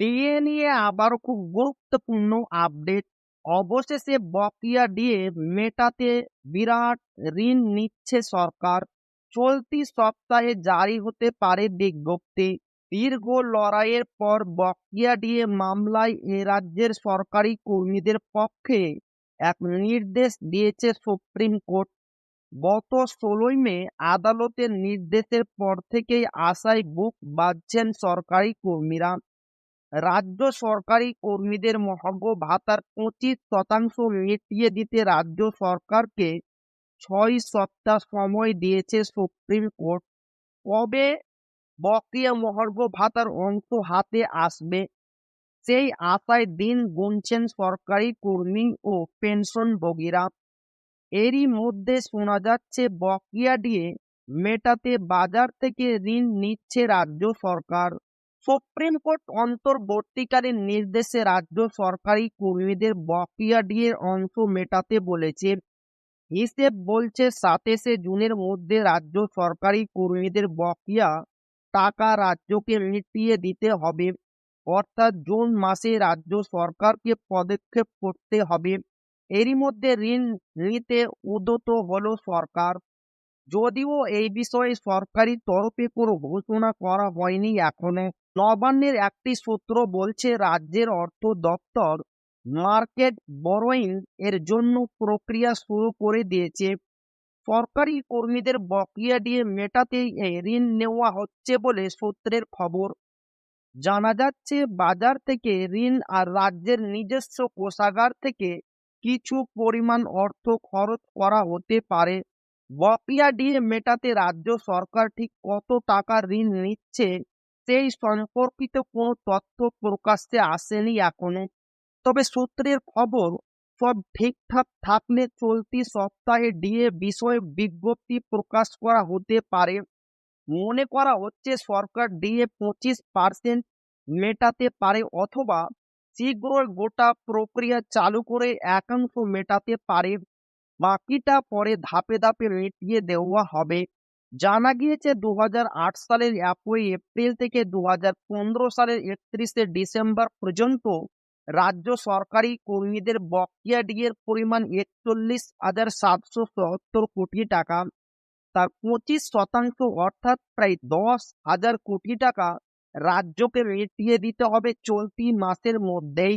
DA নিয়ে আবারও খুব গুরুত্বপূর্ণ আপডেট অবশেষে বকেয়া দিয়ে মেটাতে বিরাট ঋণ নিচ্ছে সরকার। চলতি সপ্তাহে জারি হতে পারে বিজ্ঞপ্তি। দীর্ঘ লড়াইয়ের পর বকেয়া দিয়ে মামলায় এ রাজ্যের সরকারি কর্মীদের পক্ষে এক নির্দেশ দিয়েছে সুপ্রিম কোর্ট। গত ষোলোই মে আদালতের নির্দেশের পর থেকেই আশায় বুক বাঁধছেন সরকারি কর্মীরা। রাজ্য সরকারি কর্মীদের মহার্ঘ ভাতার পঁচিশ শতাংশ মিটিয়ে দিতে রাজ্য সরকারকে ছয় সপ্তাহ সময় দিয়েছে সুপ্রিম কোর্ট। কবে বকেয়া মহার্ঘ ভাতার অংশ হাতে আসবে? সেই আশায় দিন গুনছেন সরকারি কর্মী ও পেনশন পেনশনভোগীরা এরই মধ্যে শোনা যাচ্ছে, বকেয়া দিয়ে মেটাতে বাজার থেকে ঋণ নিচ্ছে রাজ্য সরকার। সুপ্রিম কোর্ট অন্তর্বর্তীকালীন নির্দেশে রাজ্য সরকারি কর্মীদের বকেয়া অংশ মেটাতে বলেছে। হিসেব বলছে, সাতাশে জুনের মধ্যে রাজ্য সরকারি কর্মীদের বকেয়া টাকা রাজ্যকে মিটিয়ে দিতে হবে। অর্থাৎ জুন মাসে রাজ্য সরকারকে পদক্ষেপ করতে হবে। এরই মধ্যে ঋণ নিতে উদ্যত হলো সরকার। যদিও এই বিষয়ে সরকারি তরফে কোনো ঘোষণা করা হয়নি এখনও, নবান্নের একটি সূত্র বলছে রাজ্যের অর্থ দপ্তর মার্কেট বরোইং এর জন্য প্রক্রিয়া শুরু করে দিয়েছে। সরকারি কর্মীদের বকেয়া দিয়ে মেটাতেই ঋণ নেওয়া হচ্ছে বলে সূত্রের খবর। জানা যাচ্ছে, বাজার থেকে ঋণ আর রাজ্যের নিজস্ব কোষাগার থেকে কিছু পরিমাণ অর্থ খরচ করা হতে পারে। মেটাতে রাজ্য সরকার ঠিক কত টাকা ঋণ নিচ্ছে, সেই সম্পর্কিত কোনো তথ্য প্রকাশ্যে আসেনি এখনও। তবে সূত্রের খবর, সব ঠিকঠাক থাকলে চলতি সপ্তাহে ডিএ বিষয়ে বিজ্ঞপ্তি প্রকাশ করা হতে পারে। মনে করা হচ্ছে সরকার ডিএ পঁচিশ পার্সেন্ট মেটাতে পারে অথবা শীঘ্রই গোটা প্রক্রিয়া চালু করে একাংশ মেটাতে পারে। বাকিটা পরে ধাপে ধাপে মিটিয়ে দেওয়া হবে। জানা গিয়েছে দু হাজার আট সালের একই এপ্রিল থেকে দু হাজার পনেরো সালের একত্রিশে ডিসেম্বর পর্যন্ত রাজ্য সরকারি কর্মীদের বকেয়া ডিয়ের পরিমাণ একচল্লিশ হাজার সাতশো সত্তর কোটি টাকা, তার পঁচিশ শতাংশ অর্থাৎ প্রায় দশ হাজার কোটি টাকা রাজ্যকে মিটিয়ে দিতে হবে চলতি মাসের মধ্যেই।